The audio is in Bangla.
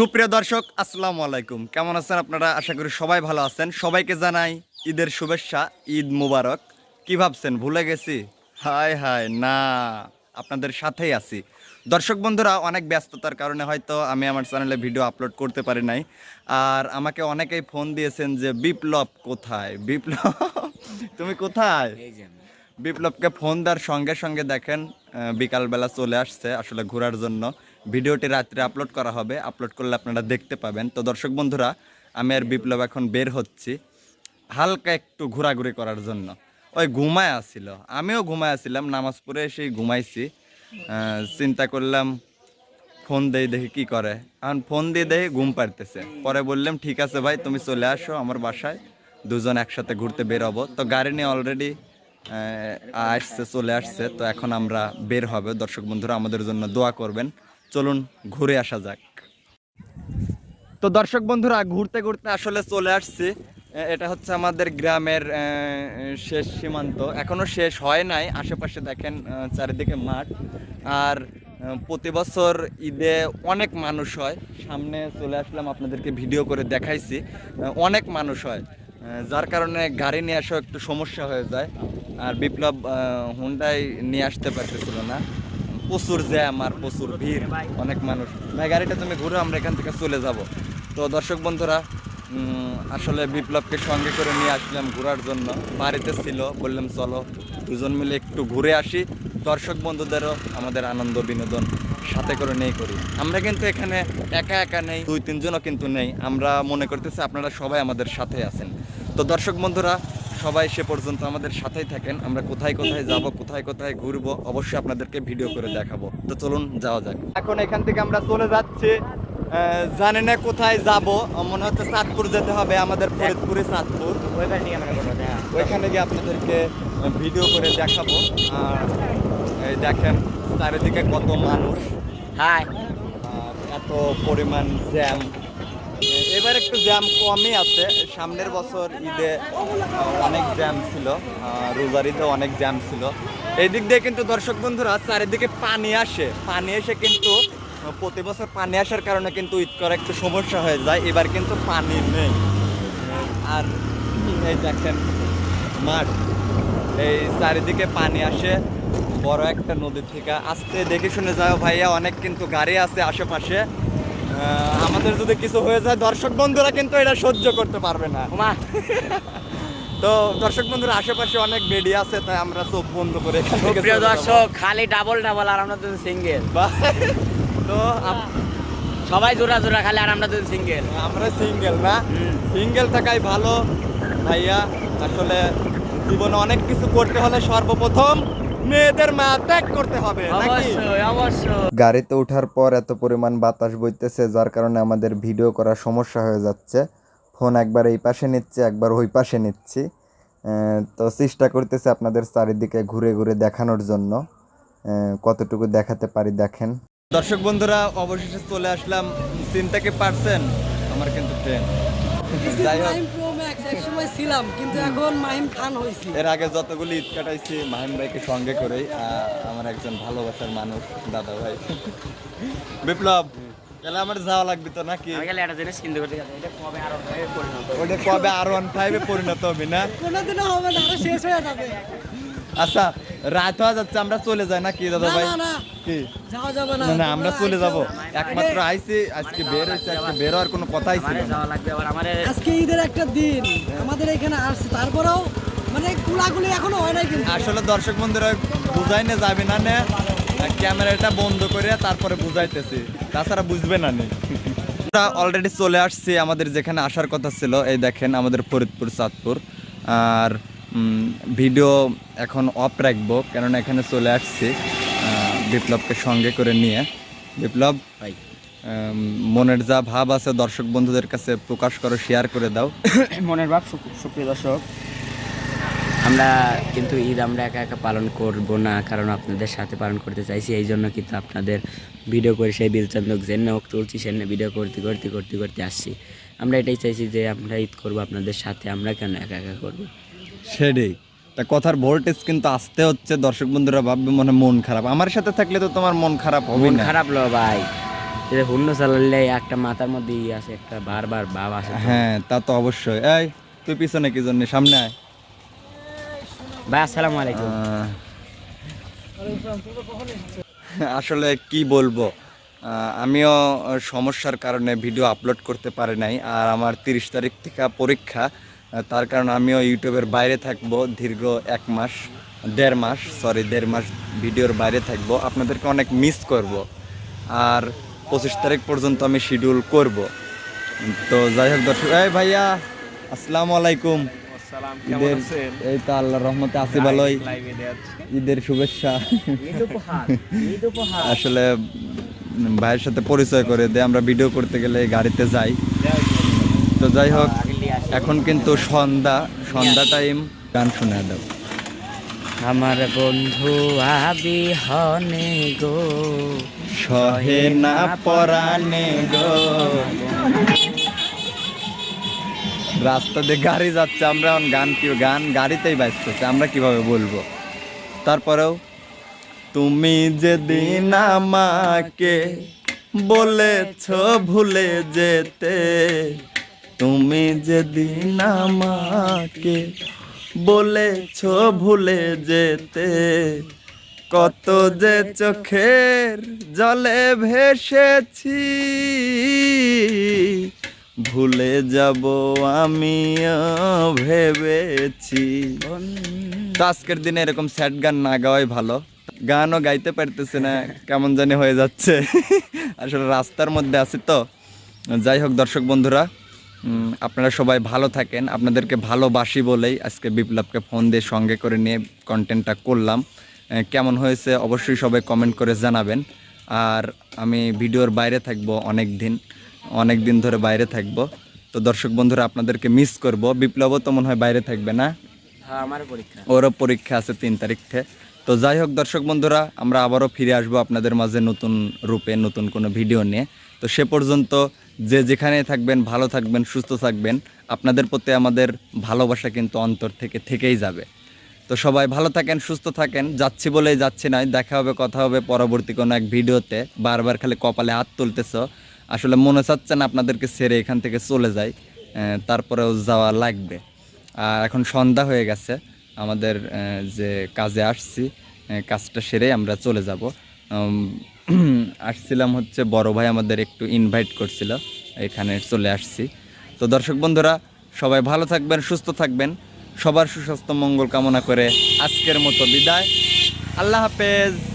সুপ্রিয় দর্শক আসসালামু আলাইকুম। কেমন আছেন আপনারা? আশা করি সবাই ভালো আছেন। সবাইকে জানাই ঈদের শুভেচ্ছা ঈদ মুবারক। কি ভাবছেন? ভুলে গেছি? হায় হায় না আপনাদের সাথেই আছি। দর্শক বন্ধুরা অনেক ব্যস্ততার কারণে হয়তো আমি আমার চ্যানেলে ভিডিও আপলোড করতে পারি নাই। আর আমাকে অনেকেই ফোন দিয়েছেন যে বিপ্লব কোথায়? বিপ্লব তুমি কোথায়? বিপ্লবকে ফোন দেওয়ার সঙ্গে সঙ্গে দেখেন বিকালবেলা চলে আসছে আসলে ঘোরার জন্য। ভিডিওটি রাত্রে আপলোড করা হবে। আপলোড করলে আপনারা দেখতে পাবেন। তো দর্শক বন্ধুরা, আমি আর বিপ্লব এখন বের হচ্ছি হালকা একটু ঘোরাঘুরি করার জন্য। ওই ঘুমায় আসছিল আমিও ঘুমায় আসছিলাম নামাজ পড়ে এসেই ঘুমাইছি। চিন্তা করলাম, ফোন দেই দেখি কি করে। এখন ফোন দিয়ে দেখি ঘুম পারতেছে পরে বললাম, ঠিক আছে ভাই, তুমি চলে আসো আমার বাসায়। দুজন একসাথে ঘুরতে বের হব তো গাড়ি নিয়ে অলরেডি আসছে, চলে আসছে। তো এখন আমরা বের হবে। দর্শক বন্ধুরা, আমাদের জন্য দোয়া করবেন। চলুন ঘুরে আসা যাক। তো দর্শক বন্ধুরা, ঘুরতে ঘুরতে আসলে চলে আসছি। এটা হচ্ছে আমাদের গ্রামের শেষ সীমান্ত। এখনও শেষ হয় নাই, আশেপাশে দেখেন চারিদিকে মাঠ। আর প্রতি বছর ঈদে অনেক মানুষ হয়। সামনে চলে আসলাম, আপনাদেরকে ভিডিও করে দেখাইছি। অনেক মানুষ হয়। যার কারণে গাড়ি নিয়ে আসাও একটু সমস্যা হয়ে যায়। আর বিপ্লব হুন্ডাই নিয়ে আসতে পারতেছিল না। প্রচুর জ্যাম আর প্রচুর ভিড়, অনেক মানুষ। ভাই, গাড়িটা তুমি ঘুরে, আমরা এখান থেকে চলে যাব। তো দর্শক বন্ধুরা আসলে বিপ্লবকে সঙ্গে করে নিয়ে আসলাম ঘোরার জন্য। বাড়িতে ছিল, বললাম চলো দুজন মিলে একটু ঘুরে আসি। দর্শক বন্ধুদেরও আমাদের আনন্দ বিনোদন সাথে করে নেই করি। আমরা কিন্তু এখানে একা একা নেই, দুই তিনজনও কিন্তু নেই। আমরা মনে করতেছি আপনারা সবাই আমাদের সাথে আছেন। তো দর্শক বন্ধুরা সবাই সে পর্যন্ত আমাদের সাথেই থাকেন। আমরা কোথায় কোথায় যাব কোথায় কোথায় ঘুরবো অবশ্যই আপনাদেরকে ভিডিও করে দেখাবো। তো চলুন যাওয়া যাক। এখন এখান থেকে আমরা চলে যাচ্ছি। জানি না কোথায় যাব। মনে হচ্ছে চাঁদপুর যেতে হবে আমাদের ফরিদপুরে চাঁদপুর। ওইখানে গিয়ে আপনাদেরকে ভিডিও করে দেখাবো। আর এই দেখেন চারিদিকে কত মানুষ। হাই। আর এত পরিমাণ জ্যাম। এবার একটু জ্যাম কমই আছে। সামনের বছর ঈদে অনেক জ্যাম ছিল রোজার ঈদে অনেক জ্যাম ছিল। এই দিক দিয়ে কিন্তু দর্শক বন্ধুরা, চারিদিকে পানি আসে। পানি এসে কিন্তু, প্রতি বছর পানি আসার কারণে কিন্তু ঈদ করা একটু সমস্যা হয়ে যায়। এবার কিন্তু পানি নেই। আর এই দেখেন মাঠ। এই চারিদিকে পানি আসে, বড় একটা নদী থেকে। আসতে দেখে শুনে যাও ভাইয়া, অনেক কিন্তু গাড়ি আছে আশেপাশে। আমাদের যদি কিছু হয়ে যায় দর্শক বন্ধুরা কিন্তু এটা সহ্য করতে পারবে না। মা। তো দর্শক বন্ধুরা আশেপাশে অনেক বেডি আছে তাই আমরা চোখ বন্ধ করে প্রিয় দর্শক খালি ডাবল ডাবল আর আমরা দুজন সিঙ্গেল তো সবাই জোড়া জোড়া খালি আর আমরা দুজন সিঙ্গেল আমরা সিঙ্গেল না? সিঙ্গেল থাকাই ভালো। ভাইয়া আসলে জীবনে অনেক কিছু করতে হলে সর্বপ্রথম মেয়েদের মা ত্যাগ করতে হবে নাকি? অবশ্যই অবশ্যই। গাড়িতে ওঠার পর এত পরিমাণ বাতাস বইতেছে যার কারণে আমাদের ভিডিও করার সমস্যা হয়ে যাচ্ছে। ফোন একবার এই পাশে নিচ্ছে একবার ওই পাশে নিচ্ছি। তো চেষ্টা করতেছে আপনাদের চারিদিকে ঘুরে ঘুরে দেখানোর জন্য। কতটুকু দেখাতে পারি দেখেন। দর্শক বন্ধুরা অবশেষে চলে আসলাম। চিন্তাকে পারছেন? আমার কিন্তু ট্রেন যাই হোক একসময় ছিলাম কিন্তু এখন মাহিম খান হয়েছি। এর আগে যতগুলি ঈদ কাটাইছি মাহিম ভাইকে সঙ্গে করেই আহ, আমার একজন ভালোবাসার মানুষ দাদা ভাই। বিপ্লব তাহলে আমার যাওয়া লাগবে তো নাকি? আমি গেলে একটা জিনিস কিনতে করতে গেছে এটা কবে আরও পরিণত হবে? ওটা কবে আর ওয়ান ফাইভে পরিণত হবে না? কোনোদিনও হবে না শেষ হয়ে যাবে। আচ্ছা রাত হয়ে যাচ্ছে আমরা চলে যাই দাদা না ভাই? না না। কি? যাওয়া যাবে না আমরা চলে যাব। একমাত্র আইছি আজকে বের হয়েছে আজকে বের হওয়ার কোনো কথাই ছিল আজকে ঈদের একটা দিন আমাদের এখানে আসছে। তারপরেও মানে কুলাকুলি এখনও হয় নাই কিন্তু। আসলে দর্শক বন্ধুরা বুঝাই না যাবে না নে ক্যামেরাটা বন্ধ করে তারপরে বুঝাইতেছি। তাছাড়া বুঝবে না নে। আমরা অলরেডি চলে আসছি আমাদের যেখানে আসার কথা ছিল এই দেখেন আমাদের ফরিদপুর চাঁদপুর। আর ভিডিও এখন অফ রাখব কেননা এখানে চলে আসছি বিপ্লবকে সঙ্গে করে নিয়ে। বিপ্লব ভাই। মনের যা ভাব আছে দর্শক বন্ধুদের কাছে প্রকাশ করো শেয়ার করে দাও। মনের ভাব সুপ্রিয় দর্শক আমরা কিন্তু ঈদ আমরা একা একা পালন করব না কারণ আপনাদের সাথে পালন করতে চাইছি এই জন্য কিন্তু আপনাদের ভিডিও করে সেই বিলচন্দক জেন হোক তুলছি সেনে ভিডিও করতে করতে করতে করতে আসছি। আমরা এটাই চাইছি যে আমরা ঈদ করব আপনাদের সাথে আমরা কেন একা একা করব? সেটাই। তা কথার ভোল্টেজ কিন্তু আসতে হচ্ছে দর্শক বন্ধুরা ভাববে মনে মন খারাপ। আমার সাথে থাকলে তো তোমার মন খারাপ হবে মন না। খারাপ লো ভাই। এই যে হুন্ড চালালে একটা মাথার মধ্যে ই আছে একটা বারবার ভাব আসে হ্যাঁ তা তো অবশ্যই। এই তুই পিছনে কি জন্য? সামনে আয়। ভাই আসসালামু আলাইকুম। আহ, আসলে কি বলব? আহ, আমিও সমস্যার কারণে ভিডিও আপলোড করতে পারি নাই আর আমার তিরিশ তারিখ থেকে পরীক্ষা। তার কারণে আমিও ইউটিউবের বাইরে থাকব দীর্ঘ এক মাস দেড় মাস সরি দেড় মাস ভিডিওর বাইরে থাকব। আপনাদেরকে অনেক মিস করব। আর পঁচিশ তারিখ পর্যন্ত আমি শিডিউল করব। তো যাই হোক দর্শক এই ভাইয়া আসসালামু আলাইকুম। ঈদের এই তো আল্লাহর রহমতে আছি ভালোই। ঈদের শুভেচ্ছা। আসলে ভাইয়ের সাথে পরিচয় করে দিয়ে আমরা ভিডিও করতে গেলে গাড়িতে যাই। তো যাই হোক এখন কিন্তু সন্ধ্যা সন্ধ্যা টাইম গান শুনে দাও। আমার বন্ধু আবি হনে গো সহে না পরানে গো। রাস্তা দিয়ে গাড়ি যাচ্ছে আমরা এখন গান কি গান গাড়িতেই বাজতেছে আমরা কীভাবে বলব? তারপরেও তুমি যেদিন আমাকে বলেছ ভুলে যেতে যেদিন আমাকে বলেছ ভুলে যেতে, কত যে চোখের জলে ভেসেছি, ভুলে যাব আমিও ভেবেছি। তো আজকের দিনে এরকম স্যাড গান না গাওয়াই ভালো। গানও গাইতে পারতেছে না, কেমন জানি হয়ে যাচ্ছে। আসলে রাস্তার মধ্যে আছি তো। যাই হোক দর্শক বন্ধুরা আপনারা সবাই ভালো থাকেন। আপনাদেরকে ভালোবাসি বলেই আজকে বিপ্লবকে ফোন দিয়ে সঙ্গে করে নিয়ে কন্টেন্টটা করলাম। কেমন হয়েছে অবশ্যই সবাই কমেন্ট করে জানাবেন। আর আমি ভিডিওর বাইরে থাকব অনেক দিন অনেক দিন ধরে বাইরে থাকব। তো দর্শক বন্ধুরা আপনাদেরকে মিস করব। বিপ্লবও তো মনে হয় বাইরে থাকবে না? হ্যাঁ আমার পরীক্ষা। ওরও পরীক্ষা আছে তিন তারিখ থেকে। তো যাই হোক দর্শক বন্ধুরা আমরা আবারও ফিরে আসব আপনাদের মাঝে নতুন রূপে নতুন কোনো ভিডিও নিয়ে। তো সে পর্যন্ত যে যেখানে থাকবেন, ভালো থাকবেন, সুস্থ থাকবেন, আপনাদের প্রতি আমাদের ভালোবাসা কিন্তু অন্তর থেকে থেকেই যাবে। তো সবাই ভালো থাকেন, সুস্থ থাকেন, যাচ্ছি বলেই যাচ্ছি নয়, দেখা হবে, কথা হবে পরবর্তী কোনো এক ভিডিওতে। বারবার খালি কপালে হাত তুলতেছ। আসলে মনে চাচ্ছে না আপনাদেরকে সেরে এখান থেকে চলে যাই তারপরেও যাওয়া লাগবে। আর এখন সন্ধ্যা হয়ে গেছে, আমাদের যে কাজে আসছি কাজটা সেরে আমরা চলে যাব। আসছিলাম হচ্ছে, বড় ভাই আমাদের একটু ইনভাইট করছিল, এখানে চলে আসছি। তো দর্শক বন্ধুরা, সবাই ভালো থাকবেন, সুস্থ থাকবেন, সবার সুস্বাস্থ্য, মঙ্গল কামনা করে আজকের মতো বিদায়। আল্লাহ হাফেজ।